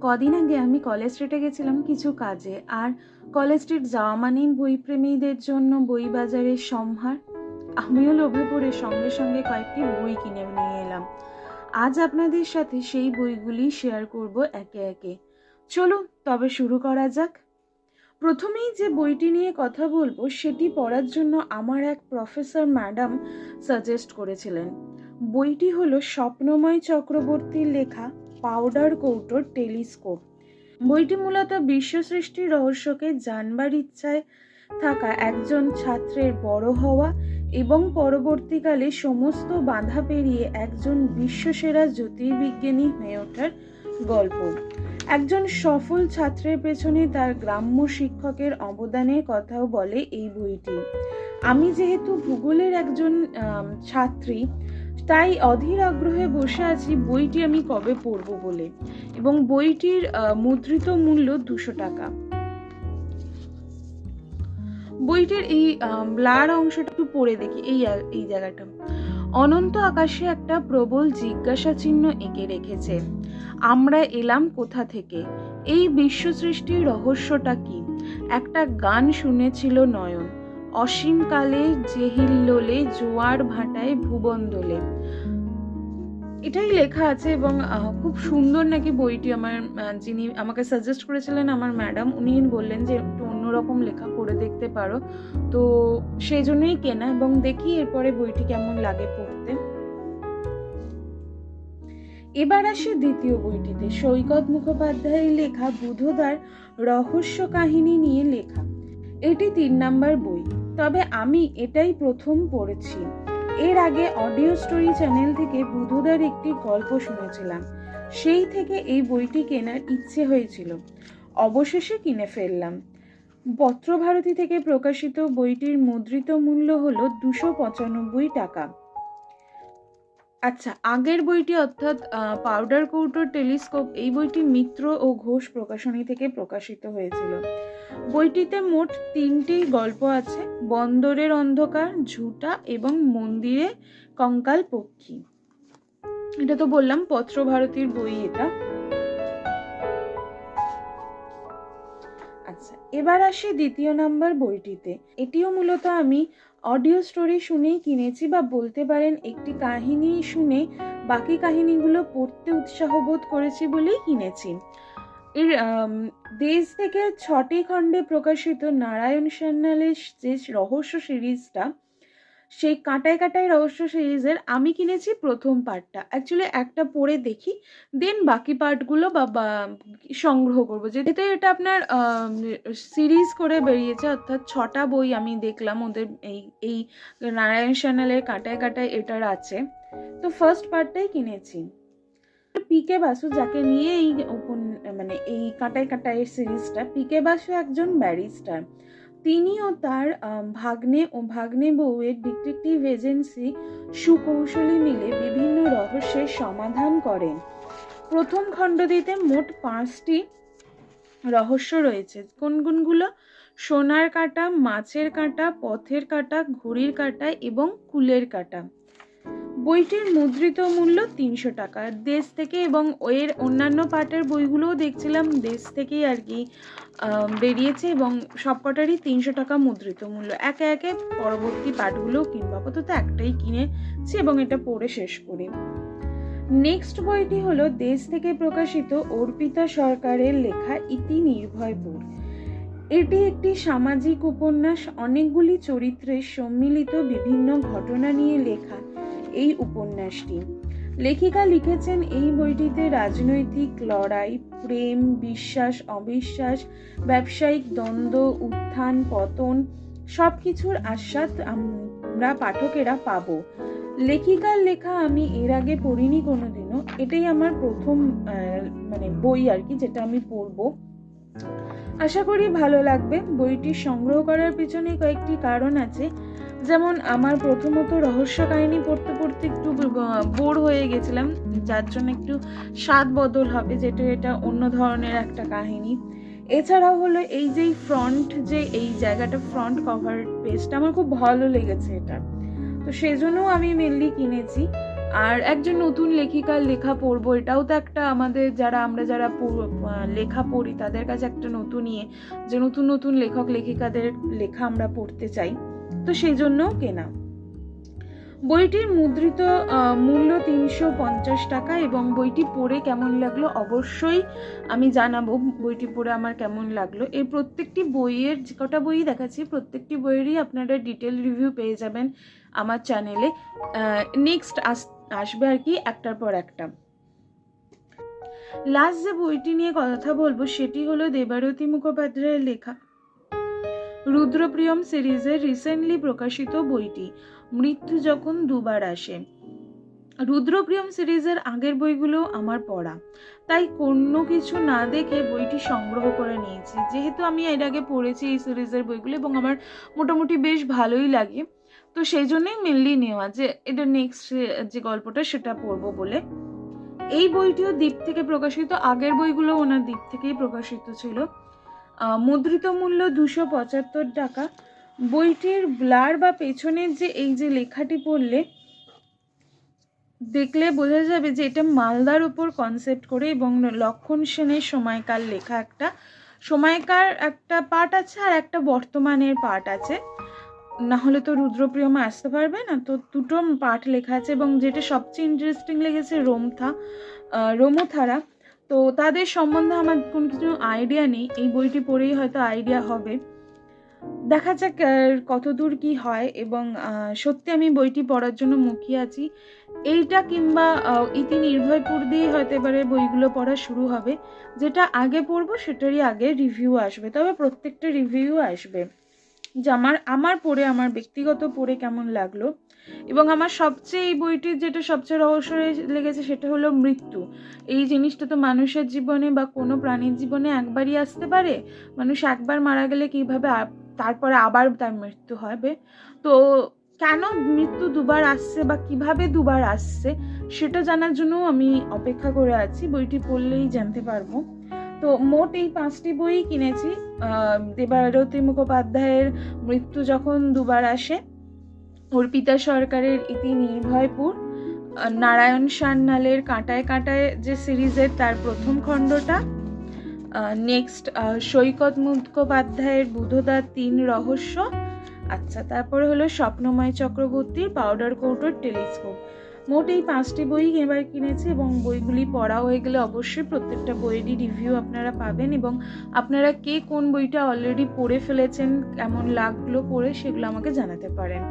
কদিন আগে আমি কলেজ স্ট্রিটে গেছিলাম কিছু কাজে, আর কলেজ স্ট্রিট যাওয়া মানেই বইপ্রেমীদের জন্য বই বাজারের সম্ভার। আমিও লোভে পড়ে সঙ্গে সঙ্গে কয়েকটি বই কিনে নিয়ে এলাম। আজ আপনাদের সাথে সেই বইগুলি শেয়ার করব একে একে। চলুন, তবে শুরু করা যাক। প্রথমেই যে বইটি নিয়ে কথা বলব, সেটি পড়ার জন্য আমার এক প্রফেসর ম্যাডাম সাজেস্ট করেছিলেন। বইটি হলো স্বপ্নময় চক্রবর্তীর লেখা পাউডার কৌটোর টেলিস্কোপ। বইটি মূলত বিশ্ব সৃষ্টির রহস্যকে জানবার ইচ্ছায় থাকা একজন ছাত্রের বড় হওয়া এবং পরবর্তীকালে সমস্ত বাধা পেরিয়ে একজন বিশ্বসেরা জ্যোতির্বিজ্ঞানী হয়ে ওঠার গল্প। একজন সফল ছাত্রের পেছনে তার গ্রাম্য শিক্ষকের অবদানের কথাও বলে এই বইটি। আমি যেহেতু ভূগোলের একজন ছাত্রী, তাই অধীর আগ্রহে বসে আছি বইটি আমি কবে পড়ব বলে এবং বইটির মুদ্রিত মূল্য দুশো টাকা। বইটির এই ব্লার অংশটা একটু পড়ে দেখি, এই এই জায়গাটা। অনন্ত আকাশে একটা প্রবল জিজ্ঞাসা চিহ্ন এঁকে রেখেছে। আমরা এলাম কোথা থেকে? এই বিশ্ব সৃষ্টির রহস্যটা কি? একটা গান শুনেছিল নয়ন। অসীমকালে জেহিল্লোলে জোয়ার ভাটায় ভুবন দোলে এটাই লেখা আছে এবং খুব সুন্দর নাকি বইটি আমার যিনি আমাকে সাজেস্ট করেছিলেন আমার ম্যাডাম উনি বললেন যে একটু অন্যরকম লেখা পড়ে দেখতে পারো। তো সেই জন্যই কেনা এবং দেখি এরপরে বইটি কেমন লাগে পড়তে। এবার আসে দ্বিতীয় বইটিতে। সৈকত মুখোপাধ্যায়ের লেখা বুধদার রহস্য কাহিনী নিয়ে লেখা। এটি তিন নাম্বার বই। তবে আমি এটাই প্রথম পড়েছি। এর আগে অডিও স্টোরি চ্যানেল থেকে বুধদার একটি গল্প শুনেছিলাম। সেই থেকে এই বইটি কেনার ইচ্ছে হয়েছিল। অবশেষে কিনে ফেললাম। পত্রভারতী থেকে প্রকাশিত বইটির মুদ্রিত মূল্য হলো দুশো পঁচানব্বই টাকা। আচ্ছা আগের বইটি অর্থাৎ পাউডার কৌটোর টেলিস্কোপ এই বইটি মিত্র ও ঘোষ প্রকাশনী থেকে প্রকাশিত হয়েছিল। বইটিতে মোট তিনটি গল্প আছে, বন্দরের অন্ধকার, ঝুটা এবং মন্দিরে কঙ্কাল পক্ষী। এটা তো বললাম, পত্রভারতীর বই এটা। আচ্ছা এবার আসি দ্বিতীয় নাম্বার বইটিতে। এটিও মূলত আমি অডিও স্টোরি শুনেই কিনেছি বা বলতে পারেন একটি কাহিনী শুনে বাকি কাহিনীগুলো পড়তে উৎসাহ বোধ করেছি বলেই কিনেছি। এর দেশ থেকে ছটি খণ্ডে প্রকাশিত নারায়ণ সান্যালের যে রহস্য সিরিজটা সেই কাঁটায় কাটায় রহস্য সিরিজের আমি কিনেছি প্রথম পার্টটা অ্যাকচুয়ালি একটা পড়ে দেখি দেন বাকি পার্টগুলো বা সংগ্রহ করব। যেহেতু এটা আপনার সিরিজ করে বেরিয়েছে, অর্থাৎ ছটা বই আমি দেখলাম, ওদের এই এই নারায়ণ চ্যানেলের কাঁটায় কাটায় এটার আছে। তো ফার্স্ট পার্টটাই কিনেছি। পিকে বাসু যাকে নিয়ে এই মানে এই কাঁটায় কাটায় সিরিজটা পিকে বাসু একজন ব্যারিস্টার তিনিও তার ভাগ্নে ও ভাগ্নে বউয়ের ডিটেকটিভ এজেন্সি সুকৌশলী মিলে বিভিন্ন রহস্যের সমাধান করেন। প্রথম খণ্ডটিতে মোট পাঁচটি রহস্য রয়েছে। কোন কোনগুলো সোনার কাটা, মাছের কাটা, পথের কাটা, ঘুড়ির কাটা এবং কুলের কাঁটা। বইটির মুদ্রিত মূল্য তিনশো টাকা। দেশ থেকে এবং এর অন্যান্য পার্টের বইগুলোও দেখছিলাম। দেশ থেকেই আর কি বেরিয়েছে এবং সবকটারই তিনশো টাকা মুদ্রিত মূল্য। একে একে পরবর্তী পার্টগুলোও কিনবো। আপাতত একটাই কিনেছি এবং এটা পড়ে শেষ করি। নেক্সট বইটি হলো দেশ থেকে প্রকাশিত অর্পিতা সরকারের লেখা ইতি নির্ভয়পুর এটি একটি সামাজিক উপন্যাস। অনেকগুলি চরিত্রের সম্মিলিত বিভিন্ন ঘটনা নিয়ে লেখা। এই উপন্যাসটি। লেখিকা লিখেছেন এই বইটিতে রাজনৈতিক লড়াই, প্রেম, বিশ্বাস, অবিশ্বাস, ব্যবসায়িক দ্বন্দ্ব, উত্থান, পতন সব কিছুর আস্বাদ আমরা পাঠকেরা পাব। লেখিকার লেখা আমি এর আগে পড়িনি কোনোদিনও, এটাই আমার প্রথম মানে বই আর কি যেটা আমি পড়ব। আশা করি ভালো লাগবে। বইটি সংগ্রহ করার পিছনে কয়েকটি কারণ আছে। যেমন আমার প্রথমত রহস্য কাহিনী পড়তে পড়তে একটু বোর হয়ে গেছিলাম। যার জন্য একটু স্বাদ বদল হবে যেটা এটা অন্য ধরনের একটা কাহিনী। এছাড়াও হলো এই যে ফ্রন্ট যে এই জায়গাটা ফ্রন্ট কভার পেজটা আমার খুব ভালো লেগেছে এটা। তো সেজন্যও আমি মেনলি কিনেছি। আর একজন নতুন লেখিকার লেখা পড়ব, এটাও তো একটা আমাদের যারা, আমরা যারা লেখা পড়ি, তাদের কাছে একটা নতুন ইয়ে যে নতুন নতুন লেখক, লেখিকাদের লেখা আমরা পড়তে চাই। তো সেই জন্যও কেনা। বইটির মুদ্রিত মূল্য তিনশো পঞ্চাশ টাকা এবং বইটি পড়ে কেমন লাগল অবশ্যই আমি জানাব, বইটি পড়ে আমার কেমন লাগল। এর প্রত্যেকটি বইয়ের, যে কটা বই দেখাচ্ছি, প্রত্যেকটি বইয়েরই আপনারা ডিটেল রিভিউ পেয়ে যাবেন আমার চ্যানেলে। নেক্সট আস, আসবে আর কি একটার পর একটা। লাস্ট যে বইটি নিয়ে কথা বলব, সেটি হলো দেবারতী মুখোপাধ্যায়ের লেখা। রুদ্রপ্রিয়ম সিরিজের রিসেন্টলি প্রকাশিত বইটি, মৃত্যু যখন দুবার আসে। রুদ্রপ্রিয়ম সিরিজের আগের বইগুলো আমার পড়া। তাই কোনো কিছু না দেখে বইটি সংগ্রহ করে নিয়েছি। যেহেতু আমি এর আগে পড়েছি এই সিরিজের বইগুলো এবং আমার মোটামুটি বেশ ভালোই লাগে, তো সেই জন্যই মেনলি নেওয়া যে এটা নেক্সট যে গল্পটা সেটা পড়ব বলে। এই বইটিও দ্বীপ থেকে প্রকাশিত, আগের বইগুলো ওনার দ্বীপ থেকেই প্রকাশিত ছিল। মুদ্রিত মূল্য দুশো পঁচাত্তর টাকা। বইটির ব্লার বা পেছনের যে এই যে লেখাটি পড়লে, দেখলে বোঝা যাবে যে এটা মালদার উপর কনসেপ্ট করে এবং লক্ষণ সেনের সময়কার লেখা একটা, সময়কার একটা পার্ট আছে আর একটা বর্তমানের পার্ট আছে। না হলে তো রুদ্রপ্রিয়মা আসতে পারবে না। তো দুটো পার্ট লেখা আছে এবং যেটা সবচেয়ে ইন্টারেস্টিং লেগেছে রোমথা রোমথারা। তো তাদের সম্বন্ধে আমার কোনো কিছু আইডিয়া নেই। এই বইটি পড়েই হয়তো আইডিয়া হবে। দেখা যাক কতদূর কি হয় এবং সত্যি আমি বইটি পড়ার জন্য মুখিয়ে আছি। এইটা কিংবা ইতি নির্ভয়পুর দিয়ে হয়তো এবারে বইগুলো পড়া শুরু হবে। যেটা আগে পড়ব, সেটারই আগে রিভিউ আসবে। তবে প্রত্যেকটা রিভিউ আসবে। যে আমার আমার পড়ে, আমার ব্যক্তিগত পড়ে কেমন লাগল। এবং আমার সবচেয়ে এই বইটির যেটা সবচেয়ে রহস্য লেগেছে সেটা হলো মৃত্যু। এই জিনিসটা তো মানুষের জীবনে বা কোনো প্রাণীর জীবনে একবারই আসতে পারে। মানুষ একবার মারা গেলে কীভাবে তারপরে আবার তার মৃত্যু হবে। তো কেন মৃত্যু দুবার আসছে বা কীভাবে দুবার আসছে, সেটা জানার জন্য আমি অপেক্ষা করে আছি। বইটি পড়লেই জানতে পারব। তো মোট এই পাঁচটি বই কিনেছি। দেবারতী মুখোপাধ্যায়ের মৃত্যু যখন দুবার আসে, অর্পিতা সরকারের ইতি নির্ভয়পুর নারায়ণ সান্যালের কাঁটায় কাঁটায় যে সিরিজের তার প্রথম খণ্ডটা নেক্সট সৈকত মুখোপাধ্যায়ের বুধদার তিন রহস্য আচ্ছা তারপরে হলো স্বপ্নময় চক্রবর্তীর পাউডার কৌটোর টেলিস্কোপ। মোট এই পাঁচটি বই এবার কিনেছি এবং বইগুলি পড়া হয়ে গেলে অবশ্যই প্রত্যেকটা বইয়েরই রিভিউ আপনারা পাবেন এবং আপনারা কে কোন বইটা অলরেডি পড়ে ফেলেছেন, কেমন লাগল পড়ে সেগুলো আমাকে জানাতে পারেন।